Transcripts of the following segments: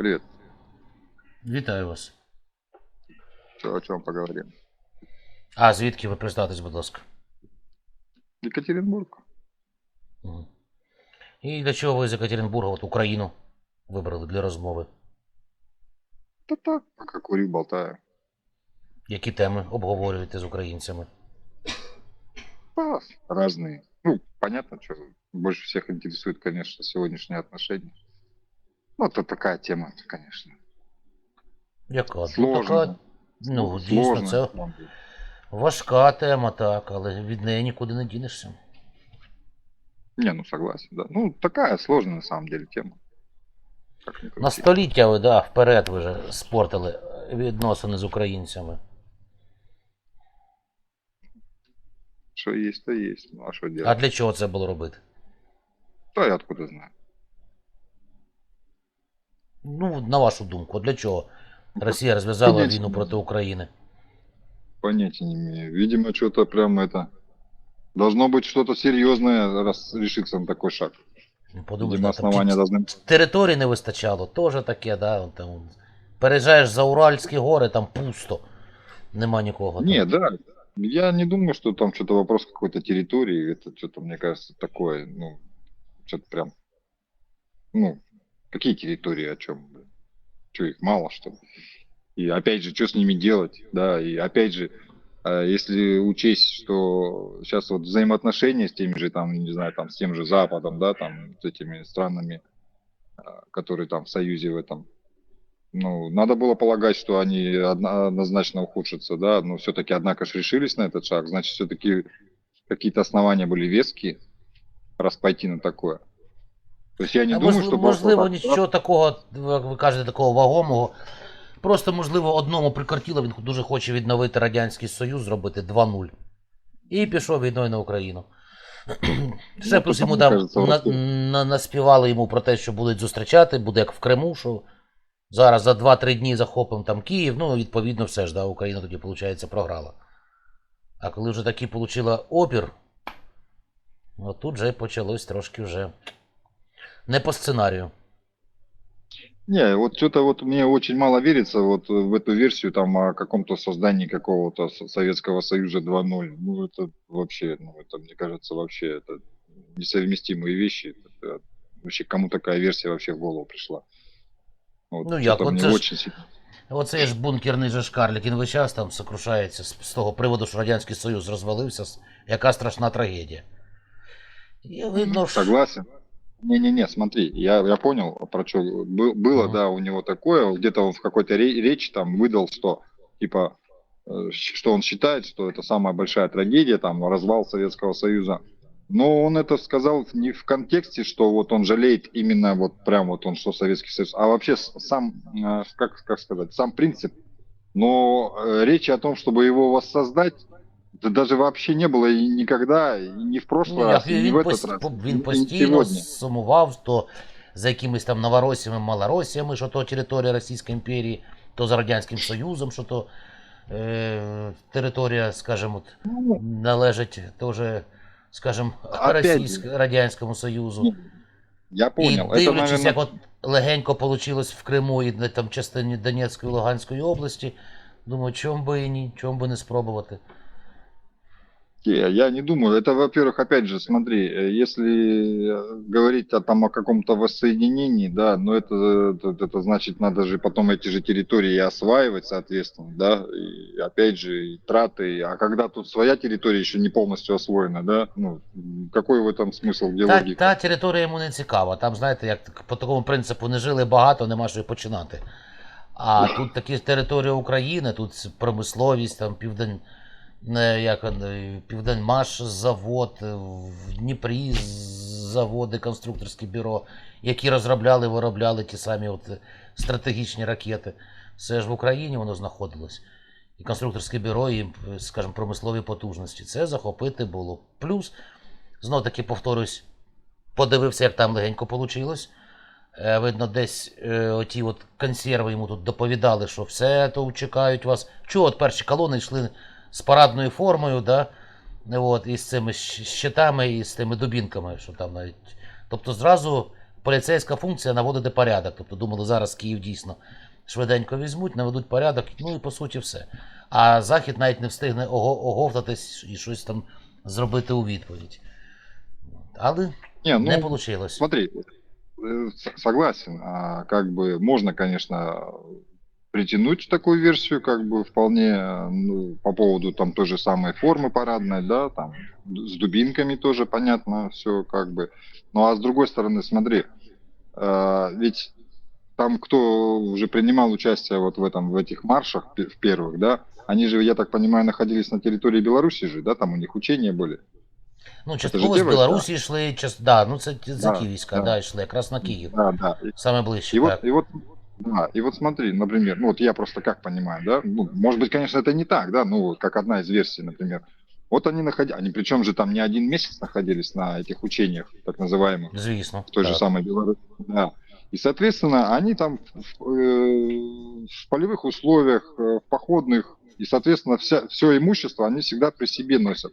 Привет. Вітаю вас. Что, о чем поговорим? А звідки ви представтесь, будь ласка? Екатеринбург. Мгм. І для чого ви з Екатеринбурга, от Україну, вибрали для розмови? Да так, пока курю, болтаю. Які теми обговорюєте з українцями? Да, разные. Ну, понятно, что больше всех интересует, конечно, сегодняшние отношения. Ну, это такая тема, конечно. Яка? Сложная. така, ну, дійсно, це важка тема, так, але від неї нікуди не дінешся. Не, ну согласен, да. Ну, такая сложная, на самом деле, тема. Как ни На століття ви, да, вперед ви вже спортили відносини з українцями. Что есть, то есть. Ну, а что делать? А для чого це було робити? То я откуда знаю. Ну, на вашу думку, для чого Росія розв'язала Понятия війну не проти знаю. України? Понятия не имею. Видимо, что-то прям это... Должно быть что-то серьезное, раз решиться на такой шаг. Ну, Подумай, Видимо, да, там основания ті- должны... території не вистачало, теж таке, да, он там, переїжджаєш за Уральські гори, там пусто, нема нікого. там. Не, да. Я не думаю, что там что-то вопрос какой-то территории. Это что-то, мне кажется, такое, ну, что-то прям... Ну, какие территории, о чем? Что, их мало, что ли? И опять же, что с ними делать, да, и опять же, э, если учесть, что сейчас вот взаимоотношения с теми же, там, не знаю, там, с тем же Западом, да, там, с этими странами, э, которые там в Союзе в этом, ну, надо было полагать, что они одно- однозначно ухудшатся, да, но все-таки, однако же, решились на этот шаг, значит, все-таки какие-то основания были веские, раз пойти на такое. То есть я не А думаю, можливо, что просто можливо, так, нічого такого, як ви кажете, такого вагомого. Просто, можливо, одному прикортіло, він дуже хоче відновити Радянський Союз, зробити 2-0. І пішов війною на Україну. Ще Ну, плюс йому там на, на, наспівали йому про те, що будуть зустрічати, буде як в Криму, що зараз за 2-3 дні захопимо там Київ. Ну, відповідно, все ж, да, Україна тоді, виходить, програла. А коли вже таки отримала опір, от тут вже почалось трошки вже не по сценарію. Не, вот что-то вот мне очень мало верится вот в эту версию там о каком-то создании какого-то Со- Советского Союза 2.0. Ну, это вообще, ну, это, мне кажется, вообще это несовместимые вещи. Это вообще кому такая версия вообще в голову пришла? Вот, Ну, як, что-то от мне це ж- очень сильно... Оцей ж бункерний же шкарлік, він весь час там сокрушається з, з того приводу, що Радянський Союз розвалився, с- яка страшна трагедія. І видно, що... Не-не-не, смотри, я, я понял, про что было, Мгм. да, у него такое, где-то он в какой-то ре- речи там выдал, что, типа, э, что он считает, что это самая большая трагедия, там, развал Советского Союза. Но он это сказал не в контексте, что вот он жалеет именно вот прям вот он, что Советский Союз, а вообще сам, э, как, как сказать, сам принцип. Но э, речи о том, чтобы его воссоздать, да даже вообще не было и никогда, и не в прошлый Ну, раз, як и не він, в этот пост- раз. по- и він не постійно сегодня. сумував то за якимись там новоросіями, малоросіями, що то територія Російської імперії, то за Радянським Союзом, що то е, територія, скажімо, от, Ну, належить теж, скажімо, Опять Російськ... Радянському Союзу. Ну, Я понял. І это, дивлячись, наверное, як от легенько вийшло в Криму і на там частині Донецької і Луганської області, думаю, чому би і ні, чому би не спробувати. не, я не думаю. Это, во-первых, опять же, смотри, э, если э, говорить о, там, о каком-то воссоединении, да, но это, это, это значит, надо же потом эти же территории и осваивать, соответственно, да, и опять же, и траты. А когда тут своя территория еще не полностью освоена, да, ну, м, какой в этом смысл, где Та, логика? та територія йому не цікава. Там, знаєте, як так- по такому принципу не жили багато, нема що й починати. А тут такі території України, тут промисловість, там південь, не, як, е, Південмаш завод, е, в Дніпрі заводи, конструкторське бюро, які розробляли, виробляли ті самі от е, стратегічні ракети. Все ж в Україні воно знаходилось. І конструкторське бюро, і, скажімо, промислові потужності. Це захопити було. Плюс, знов таки повторюсь, подивився, як там легенько вийшло. Видно, десь оті от консерви йому тут доповідали, що все то чекають вас. Чого от перші колони йшли з парадною формою, да? От, і з цими щитами, і з тими дубінками, що там навіть. Тобто зразу поліцейська функція наводити порядок. Тобто думали, зараз Київ дійсно швиденько візьмуть, наведуть порядок, ну і по суті все. А Захід навіть не встигне оговтатись і щось там зробити у відповідь. Але Не, ну, не вийшло. смотри, э, согласен. А, как бы можно, конечно, притянуть такую версию, как бы вполне, э, ну, по поводу там той же самой формы парадной, да, там д- с дубинками тоже понятно все, как бы. Ну а с другой стороны, смотри, э, ведь там кто уже принимал участие вот в этом, в этих маршах пе- в первых, да, они же, я так понимаю, находились на территории Беларуси же, да, там у них учения были. Ну, же частково з те войска. Білорусі йшли, час... да, ну це за Да, Київська, да. да, йшли якраз на Київ. Да, да. И- Саме ближче. И так. вот, и вот, да, и вот смотри, например, ну вот я просто как понимаю, да, ну, может быть, конечно, это не так, да, ну, как одна из версий, например. Вот они находились, они причем же там не один месяц находились на этих учениях, так называемых, Звісно. в той так. же самой Беларуси, да. И, соответственно, они там в, э, в полевых условиях, э, в походных, и, соответственно, вся, все имущество они всегда при себе носят.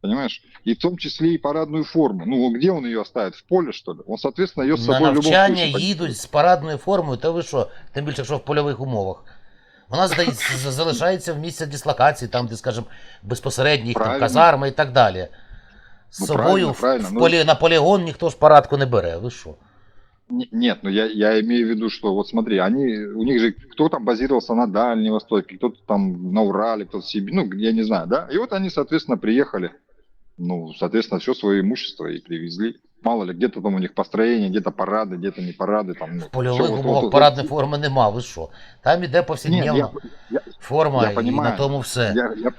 Понимаешь? И в том числе и парадную форму. Ну, где он ее оставит? В поле, что ли? Он, соответственно, ее с На собой в любом навчання случае... їдуть з парадною формою, та ви що? Тим більше, якщо в польових умовах. Вона здається, з- залишається в місці дислокації, там, де, скажімо, безпосередньо їх там Правильно. казарми і так далі. З Ну, собою правильно, в- правильно, в ну- полі... на полігон ніхто ж парадку не бере. Ви що? Не- Нет, ну я, я имею в виду, что вот смотри, они, у них же кто там базировался на Дальнем Востоке, кто-то там на Урале, кто-то в Сибири, ну, я не знаю, да? И вот они, соответственно, приехали, ну, соответственно, все свое имущество и привезли. Мало ли, где-то там у них построение, где-то парады, где-то не парады. Там, ну, В польових всё вот- умовах вот- парадної форми нема, ви що? Там іде Нет, повсякденна я, я, форма, я і понимаю. на тому все. я, я,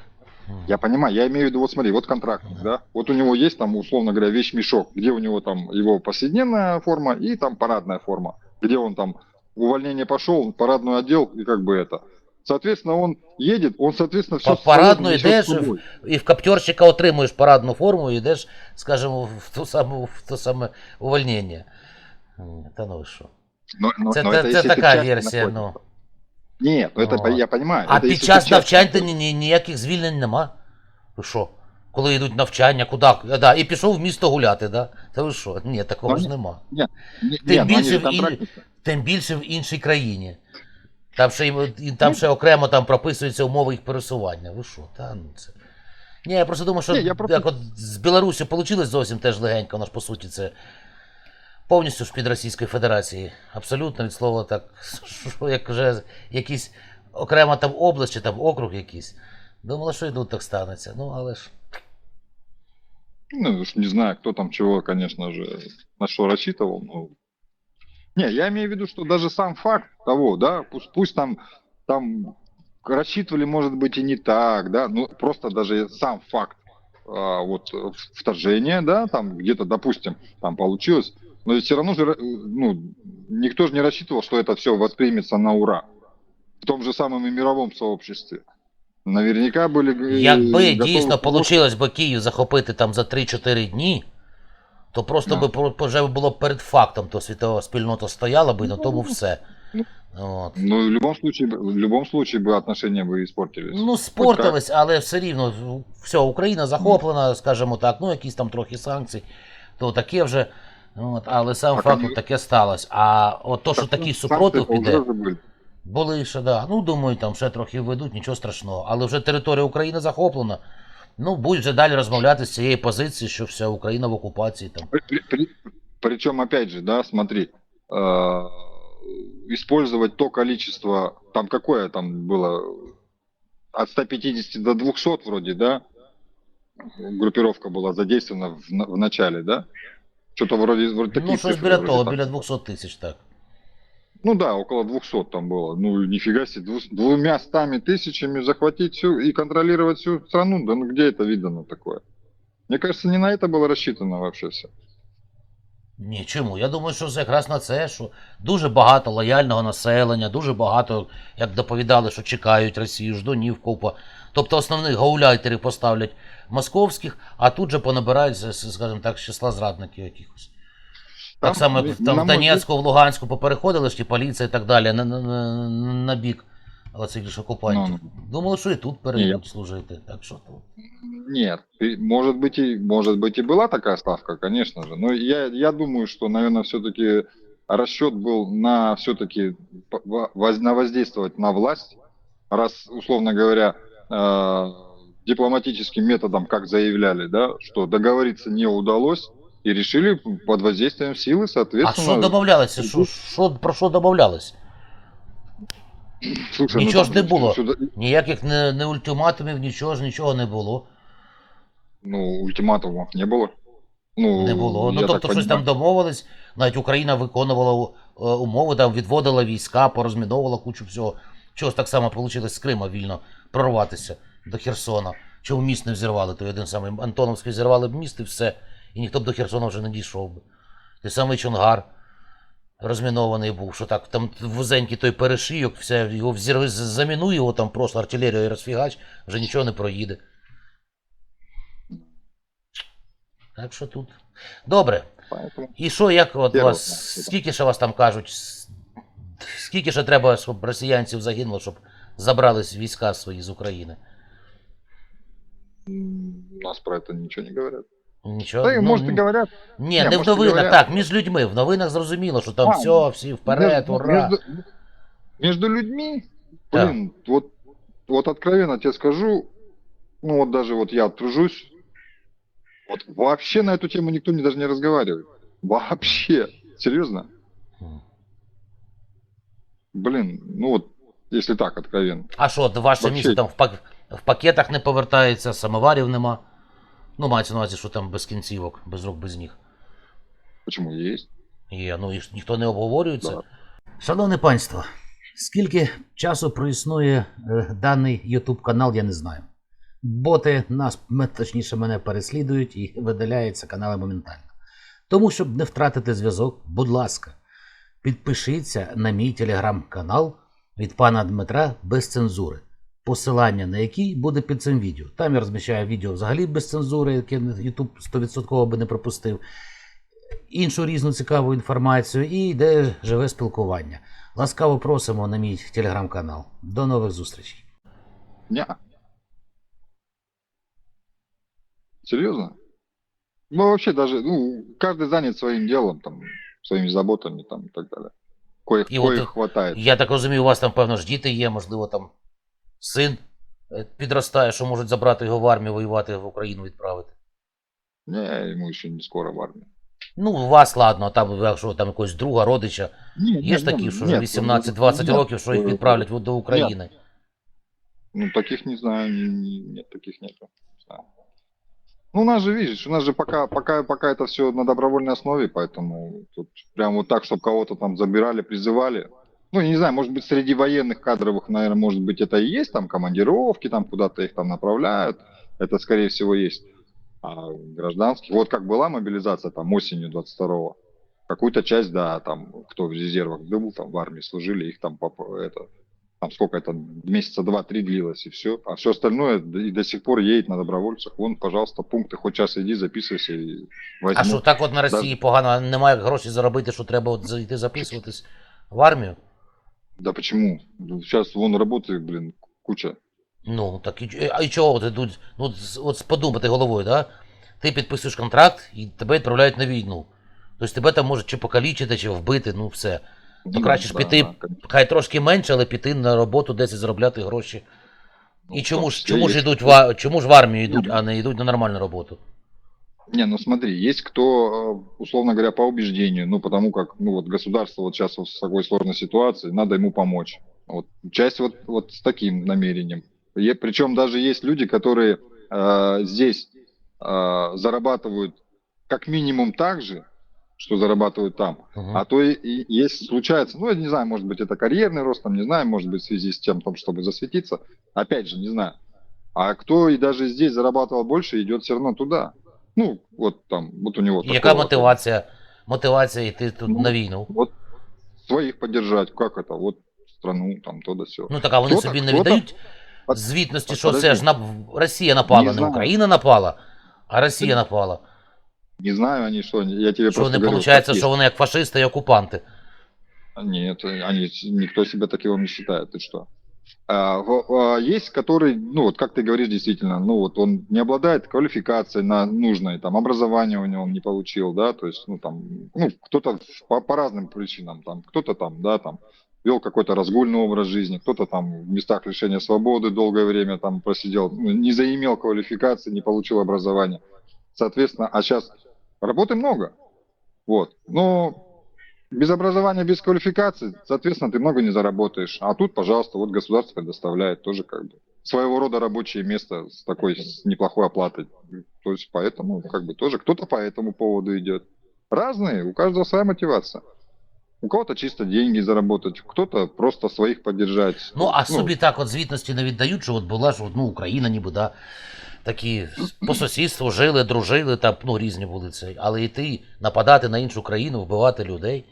М. я понимаю, я имею в виду, вот смотри, вот контракт, Мгм. да, вот у него есть там, условно говоря, вещь-мешок, где у него там его повседневная форма и там парадная форма, где он там в увольнение пошел, парадную одел и как бы это. Соответственно, он едет, он, соответственно, все По парадную идешь, І в каптерщика отримуєш парадну форму і йдеш, скажімо, в ту саму, в то саме увольнення. М, Та ну ви що? Но, но, Це, но це, это це если ты така часто версія, находишься. ну. Нет, ну это Вот. я понимаю. А это під если ты час часто навчань то находишься. ні, ні- ніяких звільнень нема. Ви що? Коли йдуть навчання, куди? Да, і пішов в місто гуляти, да? Та ви що? Ні, такого Ну, ж нема. Не, Тим не, ну они більше же в ін- контрактники. Тим більше в іншій країні. Там ще, й- і там ще окремо там прописуються умови їх пересування. Ви що? Та ну це. Ні, я просто думаю, що Ні, я просто- як от з Білорусі вийшло зовсім теж легенько, воно ж по суті це повністю ж під Російської Федерації. Абсолютно від слова так, що як вже якісь окрема там область чи там округ якийсь. Думала, що і тут так станеться. Ну, але ж. Ну, уж не знаю, кто там чего, конечно же, на что рассчитывал. но- Не, я имею в виду, что даже сам факт того, да, пусть, пусть там, там рассчитывали, может быть, и не так, да, ну, просто даже сам факт а, вот э, вторжения, да, там где-то, допустим, там получилось, но все равно же, э, ну, никто же не рассчитывал, что это все воспримется на ура. В том же самом и мировом сообществе. Наверняка были э, Якби готовы дійсно просто- вийшло би Київ захопити там за 3-4 дні, то просто Да. би про- вже було б перед фактом, то світова спільнота стояла би і на тому все. ну, От. Ну, в любом случае, в любом случае бы отношения бы испортились. Ну, спортились, але все рівно, все, Україна захоплена, скажімо так, ну якісь там трохи санкції, то таке вже. От, але сам Так, факт а от таке сталося. А от то, що Так, такий ну, супротив санкции-то піде, уже же были. були ще, да. Ну, думаю, там ще трохи введуть, нічого страшного. Але вже територія України захоплена. Ну, будуть вже далі розмовляти з цієї позиції, що вся Україна в окупації там. При- при- при- Причем, опять же, да, смотри, э, использовать то количество, там какое там было, от 150 до 200 вроде, да, группировка была задействована в, на- в начале, да? Что-то вроде, вроде такие Ну, щось цифры біля вроде того, так. біля 200 тисяч, так. Ну да, около 200 там было. Ну, нифига себе, дву- двумя стами тысячами захватить всю и контролировать всю страну, да ну где это видано такое? Мне кажется, не на это было рассчитано вообще все. Ні, чому? Я думаю, що це якраз на це, що дуже багато лояльного населення, дуже багато, як доповідали, що чекають Росію, ждунів купа. Тобто основних гауляйтерів поставлять московських, а тут же понабирають, з- з- скажімо так, з числа зрадників якихось. Так само, як на там в мой Донецьку, в Луганську попереходили ж ті поліція і так далі на, на, на, на бік оцих ж окупантів. Ну, Думали, що і тут перейдуть служити. Так що тут. Нет, и, может быть и может быть и была такая ставка, конечно же. Но я я думаю, что, наверное, все-таки расчет был на все-таки на воздействовать на власть, раз условно говоря э, дипломатическим методом, как заявляли, да, что договориться не удалось. И решили под воздействием силы, А соответственно... що домовлялися? Що, що, про що домовлялись? Слушай, Нічого там ж не було. сюда- Ніяких не, не ультиматумів, нічого ж нічого не було. Ну, ультиматумов не было. Ну, Не було. Ну тобто щось там домовились. Навіть Україна виконувала е, умови, там відводила війська, порозміновувала кучу всього. Чогось так само вийшло з Крима вільно прорватися до Херсона. Чому міст не взірвали? Той один самий Антоновський зірвали б міст і все. І ніхто б до Херсона вже не дійшов би. Той самий Чонгар розмінований був, що так там вузенький той перешийок, все, його взірви, замінує його там просто артилерію і розфігач, вже нічого не проїде. Так що тут. Добре. І що, як от Я вас, скільки ще вас там кажуть? Скільки ще треба, щоб росіянців загинуло, щоб забрали війська свої з України? у нас про это ничего не говорят. Нічого. Да, и, ну, может, и ні- говорят. Ні, Ні, не в може, новинах, говорять. так, між людьми. В новинах зрозуміло, що там А, все, всі вперед, между, ура. между, между людьми, Да. блин, вот, вот откровенно тебе скажу, ну вот даже вот я тружусь, вот вообще на эту тему никто не, даже не разговаривает. Вообще. Серьезно? М. Блин, ну вот, если так откровенно. А що, от ваше Вообще. місто там в, пак... в пакетах не повертається, самоварів нема. Ну, мається на увазі, що там без кінцівок, без рук, без ніг. Почему есть? Є, ну і ж ніхто не обговорюється. Да. Шановне панство, скільки часу проіснує е, даний YouTube канал, я не знаю. Боти нас, м- точніше, мене переслідують і видаляються канали моментально. Тому, щоб не втратити зв'язок, будь ласка, підпишіться на мій телеграм-канал від пана Дмитра без цензури. Посилання на який буде під цим відео. Там я розміщаю відео взагалі без цензури, яке YouTube 100% би не пропустив іншу різну цікаву інформацію і йде живе спілкування. Ласкаво просимо на мій телеграм-канал. До нових зустрічей. Не. Серьезно? Ну, вообще даже, ну, каждый занят своим делом, там, своими заботами, там, и так И вот коих это- хватает. Я так розумію, у вас там, певно, ж діти є, можливо, там син е, підростає, що можуть забрати його в армію, воювати в Україну відправити. Не, ему еще не скоро в армии. Ну, у вас ладно, а там, якщо там якогось друга, родича. Не, Є ж такі, що вже 18-20 років, що їх відправлять в- до України. Ну, таких не знаю, не- не- нет, таких нету. Не знаю. Ну, у нас же, видишь, у нас же пока, пока, пока это все на добровольной основе, поэтому тут прям вот так, чтобы кого-то там забирали, призывали. Ну, я не знаю, может быть, среди военных кадровых, наверное, может быть, это и есть, там, командировки, там, куда-то их там направляют. Это, скорее всего, есть. А гражданских, вот как была мобилизация, там, осенью 22-го, какую-то часть, да, там, кто в резервах был, там, в армии служили, их там, поп- это, там сколько это, месяца два-три длилось, и все. А все остальное д- и до сих пор едет на добровольцах. Вон, пожалуйста, пункты, хоть час иди, записывайся и возьму. А що так от на Росії погано, немає грошей заробити, що треба от зайти записуватись в армію? Да почему? Сейчас вон работы, блин, куча. Ну, так і, а і чого ти тут, ну, от з- от подумати головою, да? Ти підписуєш контракт і тебе відправляють на війну. Тобто тебе там можуть чи покалічити, чи вбити, ну все. Ну, краще ж піти. Хай трошки менше, але піти на роботу, десь і заробляти гроші. Ну, І чому ж, чому ж йдуть в, а- чому ж в армію йдуть, а не йдуть на нормальну роботу? Не, ну смотри, есть кто, э, условно говоря, по убеждению, ну потому как, ну вот государство вот сейчас в такой сложной ситуации, надо ему помочь. Вот часть вот, вот с таким намерением. причем даже есть люди, которые э, здесь э, зарабатывают как минимум так же, что зарабатывают там. Угу. А то и, и есть, случается, ну, я не знаю, может быть, это карьерный рост, там, не знаю, может быть, в связи с тем, там, чтобы засветиться. Опять же, не знаю. А кто и даже здесь зарабатывал больше, идет все равно туда. Ну, вот там, вот у него. Яка такого- мотивація? Мотивація йти тут Ну, на війну. Вот своих поддержать, как это, вот страну, там, то да все. Ну так а вони Хто-то- собі не хто-то- віддають Под- звітності, под- що подожди. це ж на... Росія напала, Не не. Україна напала, а Росія напала. Не знаю, они что, я тебе Що просто не говорю, как що есть. вони як фашисти і окупанти. Нет, они, никто себя таким не считает, ты что? А, а, есть, который, ну вот как ты говоришь, действительно, ну вот он не обладает квалификацией на нужной, там образование у него он не получил, да, то есть, ну там, ну кто-то по, по разным причинам, там, кто-то там, да, там вел какой-то разгульный образ жизни, кто-то там в местах лишения свободы долгое время там просидел, ну, не заимел квалификации, не получил образования, соответственно, а сейчас работы много, вот, но без образования, без квалификации, соответственно, ты много не заработаешь. А тут, пожалуйста, вот государство предоставляет тоже как бы своего рода рабочее место с такой с неплохой оплатой. То есть поэтому как бы тоже кто-то по этому поводу идет. Разные, у каждого своя мотивация. У кого-то чисто деньги заработать, кто-то просто своих поддержать. Ну, а собі так от звітності не віддають, що от була ж ну, Україна, ніби, да, такі по сусідству жили, дружили, там, ну, різні були це. Але йти, нападати на іншу країну, вбивати людей.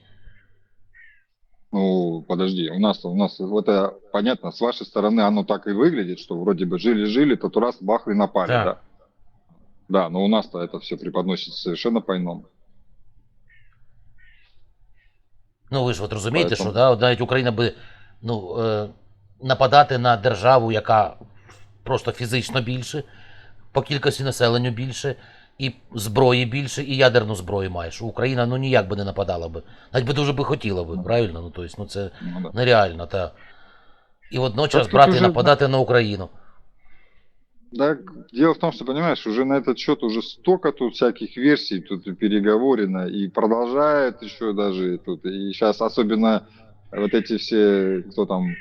Ну, подожди, у нас, у нас вот это понятно, с вашей стороны оно так и выглядит, что вроде бы жили-жили, тут раз бахли напали, Да. да. Да, но у нас-то это все преподносится совершенно по-иному. Ну, ви ж от розумієте, Поэтому- що да, от навіть Україна би ну, е, нападати на державу, яка просто фізично більше, по кількості населенню більше, і зброї більше, і ядерну зброю має. Що Україна ну ніяк би не нападала би. Навіть би дуже би хотіла би, правильно? Ну, тобто, ну це Ну, нереально, та. І водночас Так тут брати і уже, нападати на Україну. Да, дело в том, что, понимаешь, уже на этот счет уже столько тут всяких версий тут и переговорено, и продолжает еще даже и тут. И сейчас особенно вот эти все, кто там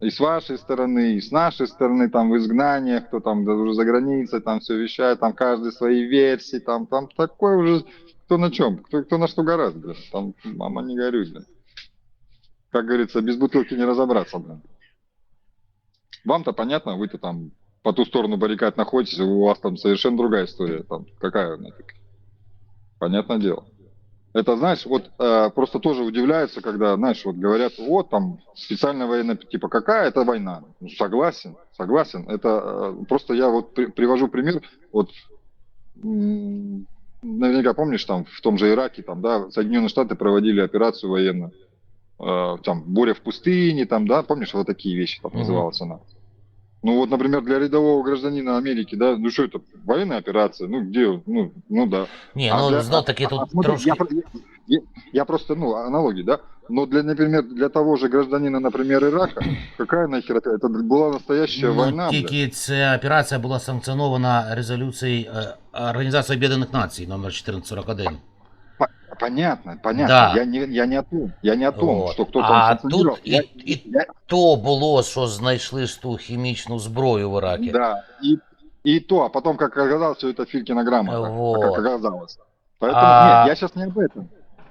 и с вашей стороны, и с нашей стороны, там в изгнаниях, кто там да, уже за границей, там все вещает, там каждый свои версии, там, там такой уже, кто на чем, кто, кто на что гораздо, блин. там, мама не горюй, блин. Как говорится, без бутылки не разобраться, блин. Вам-то понятно, вы-то там по ту сторону баррикад находитесь, у вас там совершенно другая история. Там какая нафиг? Понятное дело. Это, знаешь, вот э, просто тоже удивляются, когда, знаешь, вот говорят, вот там специальная военная, типа, какая это война? Ну, согласен, согласен. Это э, просто я вот при- привожу пример, вот наверняка помнишь, там в том же Ираке, там, да, Соединенные Штаты проводили операцию военную, Э, там, буря в пустыне, там, да, помнишь, вот такие вещи там Мгм. называлась она. Ну вот, например, для рядового гражданина Америки, да, ну что это, военная операция, ну где, ну, ну да. Ні, А ну для- знов таки а, тут смотри, трошки. я, про- я- я- я просто, ну, аналогии, да, но для, например, для того же гражданина, например, Ирака, какая нахер это, это была настоящая Ну, война, блядь. тільки ця операція була санкціонована резолюцією е, Організації Об'єднаних Націй номер 1441. Понятно, понятно, Да. я, не, я не о том, я не о том, Вот. что кто-то А санкционировал. тут и- я, и- я- То було, що знайшли ж ту хімічну зброю в Іракі. Да, и, и то, а потом, как оказалось, все это Филькина грамота, Вот. как оказалось. Поэтому, А- нет, я сейчас не об этом.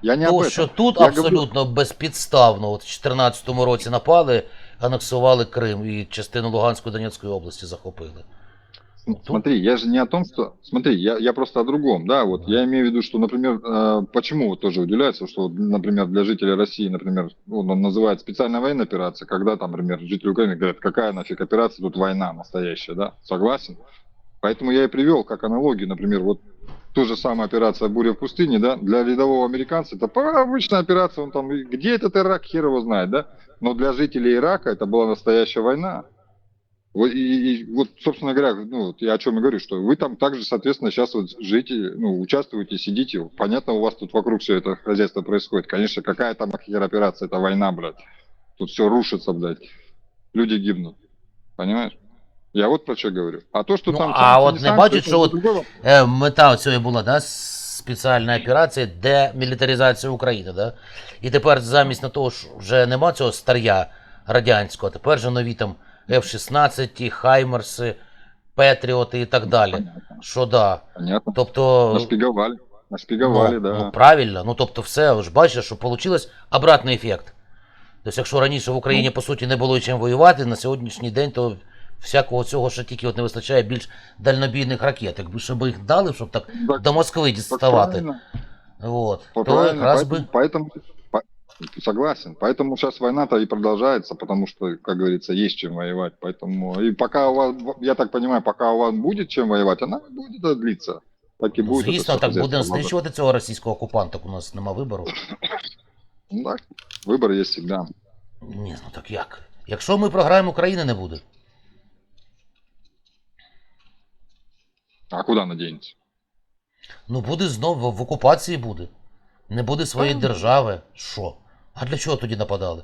Я не об То, этом. що тут Я абсолютно безпідставно, от в 2014 році напали, анексували Крим і частину Луганської Донецької області захопили. См- Смотри, я же не о том, что... Смотри, я, я просто о другом, да, вот я имею в виду, что, например, э, почему вот тоже удивляется, что, например, для жителей России, например, ну, он называет специальная военная операция, когда там, например, жители Украины говорят, какая нафиг операция, тут война настоящая, да, согласен? Поэтому я и привел как аналогию, например, вот ту же самая операция «Буря в пустыне», да, для рядового американца это обычная операция, он там, где этот Ирак, хер его знает, да, но для жителей Ирака это была настоящая война. Вот, и, и вот, собственно говоря, ну, вот я о чем и говорю, что вы там также, соответственно, сейчас вот живете, ну, участвуете, сидите. Понятно, у вас тут вокруг все это хозяйство происходит. Конечно, какая там хер операция, это война, блядь. Тут все рушится, блядь. Люди гибнут. Понимаешь? Я вот про что говорю. А то, что Ну, там... а санкции, вот не не санкции, бачите, это что вот- другой вопрос. Е, мета цієї була да, спеціальна операція демілітаризація України. Да? І тепер замість на того, що вже нема цього старя радянського, тепер же нові там F-16, Хаймерси, Петріоти і так далі. Що да. Понятно. Тобто. Нашпиговали. Нашпиговали, ну, да. ну правильно, ну тобто все, ж бачите, що вийшло обратний ефект. Тобто, якщо раніше в Україні, по суті, не було чим воювати, на сьогоднішній день то всякого цього, що тільки от не вистачає більш дальнобійних ракет. Якби щоб їх дали, щоб так Так, до Москви так діставати. правильно. От, По- то Правильно, якраз поэтому, би. поэтому по- согласен. Поэтому сейчас война-то и продолжается, потому что, как говорится, есть чем воевать. Поэтому и пока у вас, я так понимаю, пока у вас будет чем воевать, она будет это длиться. Так и Ну, будет. это звісно, всё так хозяйство будемо работать. знищувати цього російського окупанта, так у нас нема вибору. Ну, так, выбор есть всегда. Ні, ну так як? Якщо ми програємо, України не буде. А куда она денется? Ну буде знову в окупації буде. Не буде своєї Та- держави. Що? А для чого тоді нападали?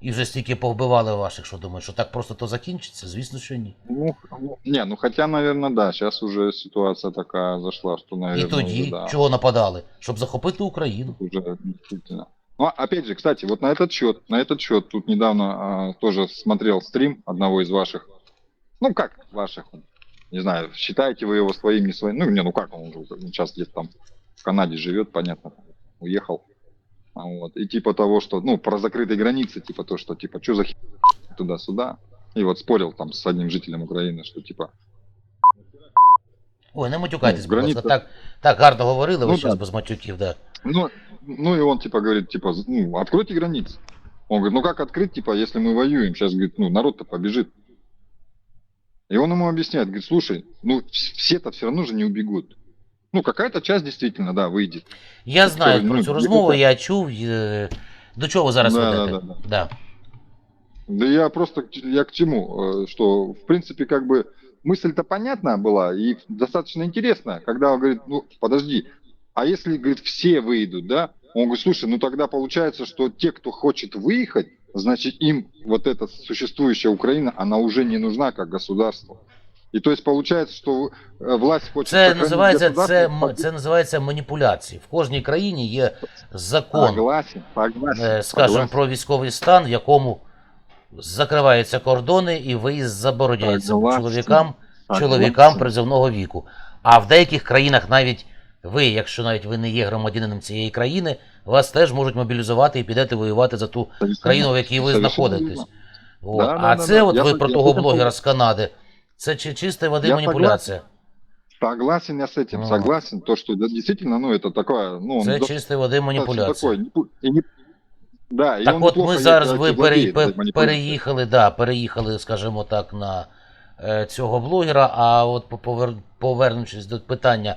І вже стільки повбивали ваших, що думаєш, що так просто то закінчиться? Звісно, що ні. Ну, ну, не, ну хотя, наверное, да. Сейчас уже ситуация такая зашла, что, І наверное, тоді уже, да, чого нападали? Щоб захопити Україну. уже действительно. Ну, опять же, кстати, вот на этот счет, на этот счет тут недавно а, тоже смотрел стрим одного из ваших, ну как ваших, не знаю, считаете вы его своим, не своим, ну не, ну как он уже сейчас где-то там в Канаде живет, понятно, уехал. А Вот. И типа того, что, ну, про закрытые границы, типа то, что, типа, что за хи- туда-сюда. И вот спорил там с одним жителем Украины, что типа, Ой, не матюкайтесь, Ну, будь ласка. границя- Так, так гарно говорили, ви Ну, зараз да. без матюків, да. Ну, ну и он типа говорит, типа, ну, откройте границы. Он говорит, ну как открыть, типа, если мы воюем? Сейчас, говорит, ну, народ-то побежит. И он ему объясняет, говорит, слушай, ну, вс- все-то все равно же не убегут. Ну, какая-то часть действительно, да, выйдет. Я знаю ну, про цю розмову, я чув. е, До чого зараз Да, ведете? да, да, да. Да. Я просто, к- я к чему, э, что, в принципе, как бы, мысль-то понятная была и достаточно интересная, когда он говорит, ну, подожди, а если, говорит, все выйдут, да? Он говорит, слушай, ну тогда получается, что те, кто хочет выехать, значит, им вот эта существующая Украина, она уже не нужна как государство. И то есть получается, что э, власть хочет... Це називається, це, це називається маніпуляції. В кожній країні є закон, Согласен, согласен. е, скажімо, согласен. про військовий стан, в якому закриваються кордони і виїзд забороняється Согласен. чоловікам, Согласен. чоловікам призовного віку. А в деяких країнах навіть ви, якщо навіть ви не є громадянином цієї країни, вас теж можуть мобілізувати і підете воювати за ту країну, в якій ви знаходитесь. да, а да, це да. от ви про того блогера з Канади. Це чи чиста води Я маніпуляція. Согласен я с этим, Вот. согласен. То, что да, действительно, ну, это такое, ну, он Це достаточно чистої води маніпуляція. такой, не пу- и не- да, и Так он от неплохо ми ей, зараз кстати, ви пере, владеет пе- этой манипуляцией. переїхали, да, переїхали, скажімо так, на е, цього блогера. А от по- повер- повернувшись до питання,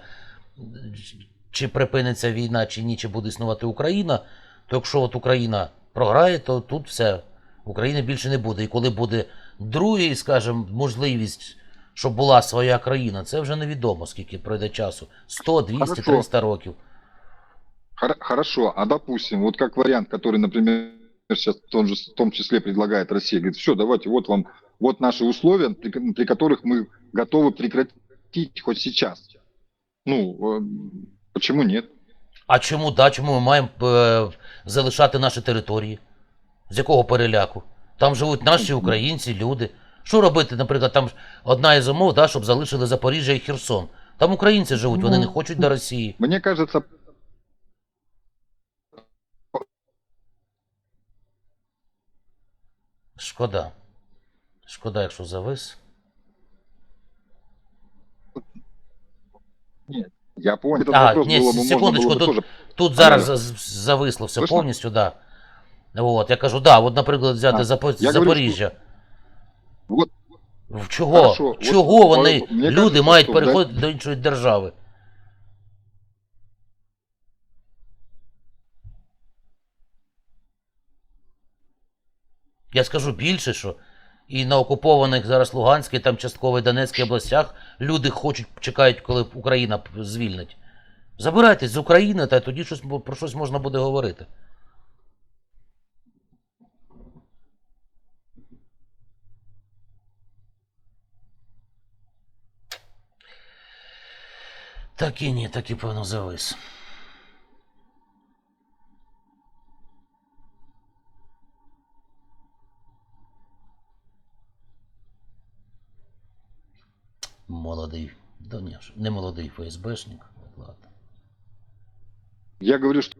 чи припиниться війна, чи ні, чи буде існувати Україна, то якщо от Україна програє, то тут все. України більше не буде. І коли буде другий, скажімо, можливість, щоб була своя країна, це вже невідомо, скільки пройде часу. 100, 200, Хорошо. 300 років. Хор- Хорошо, а допустим, вот как вариант, который, например, сейчас в том, же, в том числе предлагает Россия, говорит, все, давайте, вот вам, вот наши условия, при, ко- при которых мы готовы прекратить хоть сейчас. Ну, э, почему нет? А чому да? Чому ми маємо е, залишати наші території? З якого переляку? Там живуть наші українці, люди. Що робити, наприклад, там ж одна із умов, да, щоб залишили Запоріжжя і Херсон. Там українці живуть, вони не Ну, хочуть до Росії. Мне кажется, Шкода. Шкода, якщо завис. я понял, этот А, вопрос нет, было бы, можно секундочку, было бы тут- тоже Тут зараз Алло. з- з- зависло все Слышно? повністю, да. От, я кажу, да, от, наприклад, взяти Запо- я говорю, Запоріжжя. Вот. Чого? Хорошо, Чого вони, от, мені люди, кажеться, мають що переходити до іншої держави? Я скажу більше, що і на окупованих зараз Луганській, там частково і Донецькій областях люди хочуть, чекають, коли Україна звільнить. Забирайтесь з України, та тоді щось, про щось можна буде говорити. Так і ні, так і певно завис. Молодий. Да ні, ж, не молодий ФСБшник. Ладно. Я говорю, что